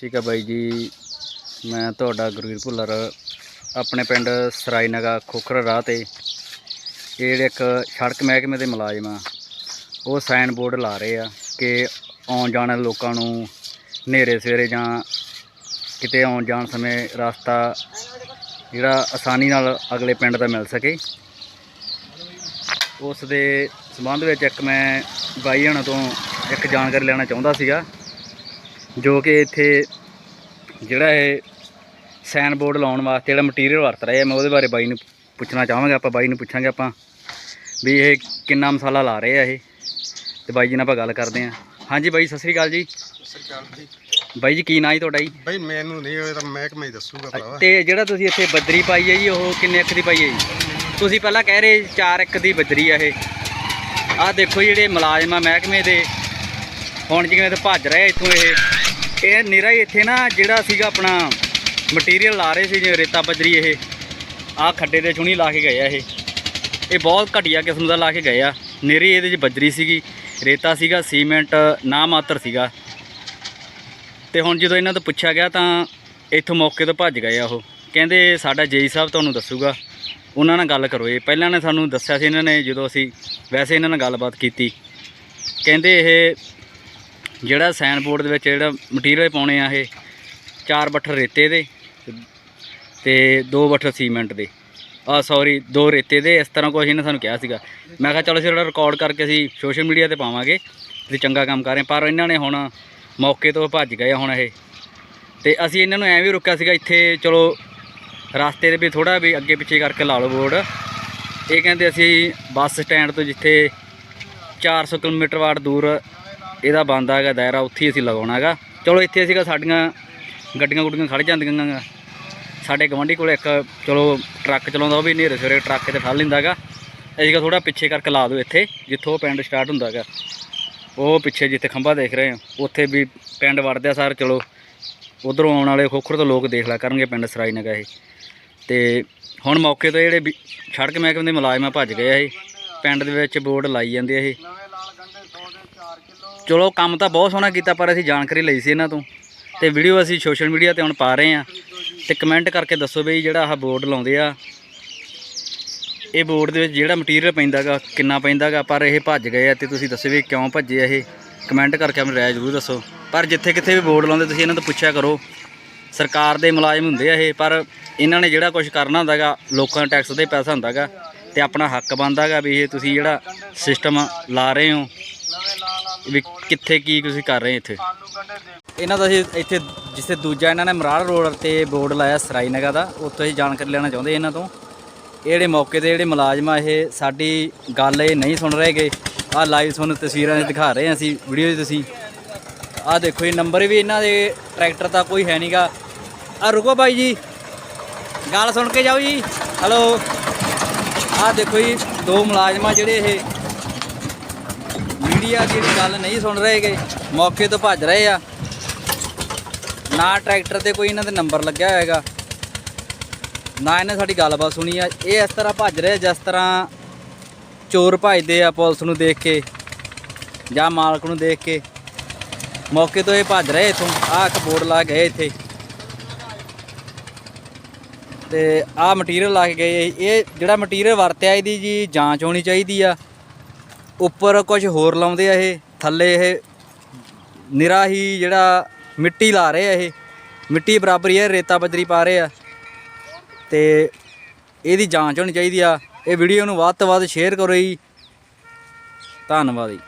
ਠੀਕ ਹੈ ਬਾਈ ਜੀ। ਮੈਂ ਤੁਹਾਡਾ ਗੁਰਵੀਰ ਭੁੱਲਰ, ਆਪਣੇ ਪਿੰਡ ਸਰਾਈਨਗਾ ਖੋਖਰ ਰਾਹ ਤੇ। ਇਹ ਜਿਹੜੇ ਇੱਕ ਸੜਕ ਮਹਿਕਮੇ ਦੇ ਮੁਲਾਜ਼ਮ ਆ। ਉਹ ਸਾਈਨ ਬੋਰਡ ਲਾ ਰਹੇ ਆ ਕਿ ਆਉਣ ਜਾਣ ਵਾਲੇ ਲੋਕਾਂ ਨੂੰ ਹਨੇਰੇ ਸਵੇਰੇ ਜਾਂ ਕਿਤੇ ਆਉਣ ਜਾਣ ਸਮੇਂ ਰਸਤਾ ਜਿਹੜਾ ਆਸਾਨੀ ਨਾਲ ਅਗਲੇ ਪਿੰਡ ਦਾ ਮਿਲ ਸਕੇ। ਉਸ ਦੇ ਸੰਬੰਧ ਵਿੱਚ ਇੱਕ ਮੈਂ ਬਾਈ ਹਣਾ ਤੋਂ ਇੱਕ ਜਾਣਕਾਰੀ ਲੈਣਾ ਚਾਹੁੰਦਾ ਸੀਗਾ। ਜੋ ਕਿ ਇੱਥੇ ਜਿਹੜਾ ਇਹ ਸਾਈਨ ਬੋਰਡ ਲਾਉਣ ਵਾਸਤੇ ਜਿਹੜਾ ਮਟੀਰੀਅਲ ਵਰਤ ਰਹੇ ਮੈਂ ਉਹਦੇ ਬਾਰੇ ਬਾਈ ਨੂੰ ਪੁੱਛਣਾ ਚਾਹਾਂਗਾ ਆਪਾਂ ਬਾਈ ਨੂੰ ਪੁੱਛਾਂਗੇ ਆਪਾਂ ਵੀ ਇਹ ਕਿੰਨਾ ਮਸਾਲਾ ਲਾ ਰਹੇ ਆ ਇਹ। ਤੇ ਬਾਈ ਜੀ ਨਾਲ ਆਪਾਂ ਗੱਲ ਕਰਦੇ ਆ। ਹਾਂਜੀ ਬਾਈ ਸਤਿ ਸ੍ਰੀ ਅਕਾਲ ਜੀ। ਬਾਈ ਜੀ ਕੀ ਨਾਂ ਜੀ ਤੁਹਾਡਾ ਜੀ? ਬਈ ਮੈਨੂੰ ਨਹੀਂ ਹੋਏ ਤਾਂ ਮਹਿਕਮਾ ਹੀ ਦੱਸੂਗਾ ਭਰਾਵਾ। ਤੇ ਜਿਹੜਾ ਤੁਸੀਂ ਇੱਥੇ ਬੱਦਰੀ ਪਾਈ ਹੈ ਜੀ ਉਹ ਕਿੰਨੇ ਅੱਖ ਦੀ ਪਾਈ ਹੈ ਜੀ? ਤੁਸੀਂ ਪਹਿਲਾਂ ਕਹਿ ਰਹੇ 4 ਅੱਖ ਦੀ ਬੱਦਰੀ ਆ ਇਹ। ਆਹ ਦੇਖੋ ਜਿਹੜੇ ਮੁਲਾਜ਼ਮ ਆ ਮਹਿਕਮੇ ਦੇ ਹੁਣ ਜਿਵੇਂ ਤੇ ਭੱਜ ਰਹੇ ਇੱਥੋਂ ਇਹ। ਇਹ ਨਿਰਾ ਹੀ ਇੱਥੇ ਨਾ ਜਿਹੜਾ ਸੀਗਾ ਆਪਣਾ ਮਟੀਰੀਅਲ ਲਾ ਰਹੇ ਸੀ ਜਿਵੇਂ ਰੇਤਾ ਬੱਜਰੀ ਇਹ। ਆਹ ਖੱਡੇ ਦੇ ਚੁਣੀ ਲਾ ਕੇ ਗਏ ਆ ਇਹ। ਇਹ ਬਹੁਤ ਘਟੀਆ ਕਿਸਮ ਦਾ ਲਾ ਕੇ ਗਏ ਆ। ਨਿਰੀ ਇਹਦੇ 'ਚ ਬੱਜਰੀ ਸੀਗੀ, ਰੇਤਾ ਸੀਗਾ, ਸੀਮੈਂਟ, ਨਾ ਮਾਤਰ ਸੀਗਾ। ਤੇ ਹੁਣ ਜਦੋਂ ਇਹਨਾਂ ਤੋਂ ਪੁੱਛਿਆ ਗਿਆ ਤਾਂ ਇੱਥੋਂ ਮੌਕੇ ਤੋਂ ਭੱਜ ਗਏ ਆ ਉਹ। ਕਹਿੰਦੇ ਸਾਡਾ ਜੇਈ ਸਾਹਿਬ ਤੁਹਾਨੂੰ ਦੱਸੂਗਾ। ਉਹਨਾਂ ਨਾਲ ਗੱਲ ਕਰੋ। ਇਹ ਪਹਿਲਾਂ ਨੇ ਸਾਨੂੰ ਦੱਸਿਆ ਸੀ ਇਹਨਾਂ ਨੇ ਜਦੋਂ ਅਸੀਂ ਵੈਸੇ ਇਹਨਾਂ ਨਾਲ ਗੱਲਬਾਤ ਕੀਤੀ। ਕਹਿੰਦੇ ਇਹ ਜਿਹੜਾ ਸਾਈਨ ਬੋਰਡ ਦੇ ਵਿੱਚ ਜਿਹੜਾ ਮਟੀਰੀਅਲ ਪਾਉਣੇ ਆ ਇਹ, ਚਾਰ ਬੱਠਲ ਰੇਤੇ ਦੇ ਤੇ ਦੋ ਬੱਠਲ ਸੀਮੈਂਟ ਦੇ। ਆ ਸੌਰੀ ਦੋ ਰੇਤੇ ਦੇ, ਇਸ ਤਰ੍ਹਾਂ ਕੁਝ ਇਹਨੇ ਸਾਨੂੰ ਕਿਹਾ ਸੀਗਾ। ਮੈਂ ਕਿਹਾ ਚਲੋ ਅਸੀਂ ਜਿਹੜਾ ਰਿਕਾਰਡ ਕਰਕੇ ਅਸੀਂ ਸੋਸ਼ਲ ਮੀਡੀਆ ਤੇ ਪਾਵਾਂਗੇ ਤੁਸੀਂ ਚੰਗਾ ਕੰਮ ਕਰ ਰਹੇ ਪਰ ਇਹਨਾਂ ਨੇ ਹੁਣ ਮੌਕੇ ਤੋਂ ਭੱਜ ਗਏ ਆ ਹੁਣ ਇਹ। ਤੇ ਅਸੀਂ ਇਹਨਾਂ ਨੂੰ ਐਂ ਵੀ ਰੁਕਿਆ ਸੀਗਾ, ਇੱਥੇ ਚਲੋ ਰਸਤੇ ਦੇ ਵੀ ਥੋੜਾ ਵੀ ਅੱਗੇ ਪਿੱਛੇ ਕਰਕੇ ਲਾ ਲਓ ਬੋਰਡ ਇਹ ਕਹਿੰਦੇ ਅਸੀਂ ਬੱਸ ਸਟੈਂਡ ਤੋਂ ਜਿੱਥੇ 400 ਕਿਲੋਮੀਟਰ ਵਾਟ ਦੂਰ ਇਹਦਾ ਬੰਦਾ ਹੈਗਾ ਦਾਇਰਾ ਉੱਥੇ ਹੀ ਅਸੀਂ ਲਗਾਉਣਾ ਹੈਗਾ। ਚਲੋ ਇੱਥੇ ਸੀਗਾ ਸਾਡੀਆਂ ਗੱਡੀਆਂ ਗੁੱਡੀਆਂ ਖੜ ਜਾਂਦੀਆਂ ਗਾ ਸਾਡੇ ਗਵਾਂਢੀ ਕੋਲ ਇੱਕ, ਚਲੋ ਟਰੱਕ ਚਲਾਉਂਦਾ ਉਹ ਵੀ ਹਨੇਰੇ ਸਵੇਰੇ ਟਰੱਕ ਤੇ ਫੜ ਲੈਂਦਾ ਹੈਗਾ। ਅਸੀਂ ਕਿਹਾ ਥੋੜਾ ਪਿੱਛੇ ਕਰਕੇ ਲਾ ਦਿਓ ਇੱਥੇ, ਜਿੱਥੋਂ ਉਹ ਪਿੰਡ ਸਟਾਰਟ ਹੁੰਦਾ ਹੈਗਾ। ਉਹ ਪਿੱਛੇ ਜਿੱਥੇ ਖੰਭਾ ਦੇਖ ਰਹੇ ਆ ਉੱਥੇ ਵੀ ਪਿੰਡ ਵੜਦੇ ਆ ਸਰ ਚਲੋ, ਉਧਰੋਂ ਆਉਣ ਵਾਲੇ ਖੋਖਰ ਤੋਂ ਲੋਕ ਦੇਖ ਲਿਆ ਕਰਨਗੇ ਪਿੰਡ ਸਰਾਈ ਨਗਾ ਇਹ। ਤੇ ਹੁਣ ਮੌਕੇ ਤੋਂ ਜਿਹੜੇ ਵੀ, ਸੜਕ ਮਹਿਕਮੇ ਦੇ ਮੁਲਾਜ਼ਮਾਂ ਭੱਜ ਗਏ ਆ ਇਹ। ਪਿੰਡ ਦੇ ਵਿੱਚ ਬੋਰਡ ਲਾਈ ਜਾਂਦੇ ਆ ਇਹ ਨਵੇਂ ਲਾਲ ਗੰਡੇ 100 ਦੇ 4 ਕਿਲੋ ਚਲੋ ਕੰਮ ਤਾਂ ਬਹੁਤ ਸੋਹਣਾ ਕੀਤਾ, ਪਰ ਅਸੀਂ ਜਾਣਕਾਰੀ ਲਈ ਸੀ ਇਹਨਾਂ ਤੋਂ। ਤੇ ਵੀਡੀਓ ਅਸੀਂ ਸੋਸ਼ਲ ਮੀਡੀਆ ਤੇ ਹੁਣ ਪਾ ਰਹੇ ਆ ਤੇ ਕਮੈਂਟ ਕਰਕੇ ਦੱਸੋ ਬਈ ਜਿਹੜਾ ਆਹ ਬੋਰਡ ਲਾਉਂਦੇ ਆ। ਇਹ ਬੋਰਡ ਦੇ ਵਿੱਚ ਜਿਹੜਾ ਮਟੀਰੀਅਲ ਪੈਂਦਾਗਾ, ਕਿੰਨਾ ਪੈਂਦਾਗਾ, ਪਰ ਇਹ ਭੱਜ ਗਏ ਆ ਤੇ ਤੁਸੀਂ ਦੱਸੋ ਵੀ ਕਿਉਂ ਭੱਜੇ ਆ ਇਹ। ਕਮੈਂਟ ਕਰਕੇ ਆਪਣੀ ਰਾਏ ਜ਼ਰੂਰ ਦੱਸੋ। ਪਰ ਜਿੱਥੇ ਕਿੱਥੇ ਵੀ ਬੋਰਡ ਲਾਉਂਦੇ, ਤੁਸੀਂ ਇਹਨਾਂ ਤੋਂ ਪੁੱਛਿਆ ਕਰੋ। ਸਰਕਾਰ ਦੇ ਮੁਲਾਜ਼ਮ ਹੁੰਦੇ ਆ ਇਹ, ਪਰ ਇਹਨਾਂ ਨੇ ਜਿਹੜਾ ਕੁਝ ਕਰਨਾ ਹੁੰਦਾਗਾ, ਲੋਕਾਂ ਦਾ ਟੈਕਸ ਦਾ ਹੀ ਪੈਸਾ ਹੁੰਦਾਗਾ, ਤੇ ਆਪਣਾ ਹੱਕ ਬਣਦਾਗਾ ਵੀ ਇਹ ਤੁਸੀਂ ਜਿਹੜਾ ਸਿਸਟਮ ਲਾ ਰਹੇ ਹੋ। ਵੀ ਕਿੱਥੇ ਕੀ ਤੁਸੀਂ ਕਰ ਰਹੇ ਇੱਥੇ? ਇਹਨਾਂ ਦਾ ਅਸੀਂ ਇੱਥੇ, ਜਿੱਥੇ ਦੂਜਾ ਇਹਨਾਂ ਨੇ ਮਰਾੜ ਰੋਡ ਤੇ ਬੋਰਡ ਲਾਇਆ ਸਰਾਈਨਗਾ ਦਾ, ਉੱਥੇ ਅਸੀਂ ਜਾਣਕਾਰੀ ਲੈਣਾ ਚਾਹੁੰਦੇ ਇਹਨਾਂ ਤੋਂ। ਇਹ ਜਿਹੜੇ ਮੌਕੇ ਤੇ ਜਿਹੜੇ ਮੁਲਾਜ਼ਮ ਆ, ਇਹ ਸਾਡੀ ਗੱਲ ਇਹ ਨਹੀਂ ਸੁਣ ਰਹੇਗੇ ਆਹ ਲਾਈਵ ਤੁਹਾਨੂੰ ਤਸਵੀਰਾਂ 'ਚ ਦਿਖਾ ਰਹੇ ਹਾਂ ਅਸੀਂ ਵੀਡੀਓ 'ਚ ਤੁਸੀਂ। ਆਹ ਦੇਖੋ ਇਹ ਨੰਬਰ ਵੀ ਇਹਨਾਂ ਦੇ ਟਰੈਕਟਰ ਦਾ ਕੋਈ ਹੈ ਨਹੀਂਗਾ ਆ ਰੁਕੋ ਬਾਈ ਜੀ, ਗੱਲ ਸੁਣ ਕੇ ਜਾਓ ਜੀ। ਹਲੋ ਆਹ ਦੇਖੋ ਜੀ, ਦੋ ਮੁਲਾਜ਼ਮਾਂ ਜਿਹੜੇ ਇਹ ਮੀਡੀਆ ਦੀ ਗੱਲ ਨਹੀਂ ਸੁਣ ਰਹੇਗੇ ਮੌਕੇ ਤੋਂ ਭੱਜ ਰਹੇ ਆ। ਨਾ ਟਰੈਕਟਰ ਤੇ ਕੋਈ ਇਹਨਾਂ ਦੇ ਨੰਬਰ ਲੱਗਿਆ ਹੋਏਗਾ। ਨਾ ਇਹਨੇ ਸਾਡੀ ਗੱਲਬਾਤ ਸੁਣੀ ਆ। ਇਹ ਇਸ ਤਰ੍ਹਾਂ ਭੱਜ ਰਹੇ ਜਿਸ ਤਰ੍ਹਾਂ ਚੋਰ ਭੱਜਦੇ ਆ ਪੁਲਿਸ ਨੂੰ ਦੇਖ ਕੇ ਜਾਂ ਮਾਲਕ ਨੂੰ ਦੇਖ ਕੇ। ਮੌਕੇ ਤੋਂ ਇਹ ਭੱਜ ਰਹੇ ਇਥੋਂ। ਆਹ ਇੱਕ ਬੋਰਡ ਲਾ ਗਏ ਇੱਥੇ। ਤੇ ਆਹ ਮਟੀਰੀਅਲ ਲਾ ਕੇ ਗਏ। ਇਹ ਜਿਹੜਾ ਮਟੀਰੀਅਲ ਵਰਤਿਆ ਇਹਦੀ ਜੀ ਜਾਂਚ ਹੋਣੀ ਚਾਹੀਦੀ ਆ। ਉੱਪਰ ਕੁਝ ਹੋਰ ਲਾਉਂਦੇ ਆ ਇਹ, ਥੱਲੇ ਇਹ ਨਿਰਾ ਹੀ ਜਿਹੜਾ ਮਿੱਟੀ ਲਾ ਰਹੇ ਆ ਇਹ। ਮਿੱਟੀ ਬਰਾਬਰ ਹੀ ਹੈ ਰੇਤਾ ਬਜਰੀ ਪਾ ਰਹੇ ਆ। ਤੇ ਇਹਦੀ ਜਾਂਚ ਹੋਣੀ ਚਾਹੀਦੀ ਆ। ਇਹ ਵੀਡੀਓ ਨੂੰ ਵੱਧ ਤੋਂ ਵੱਧ ਸ਼ੇਅਰ ਕਰੋ ਜੀ। ਧੰਨਵਾਦ ਜੀ।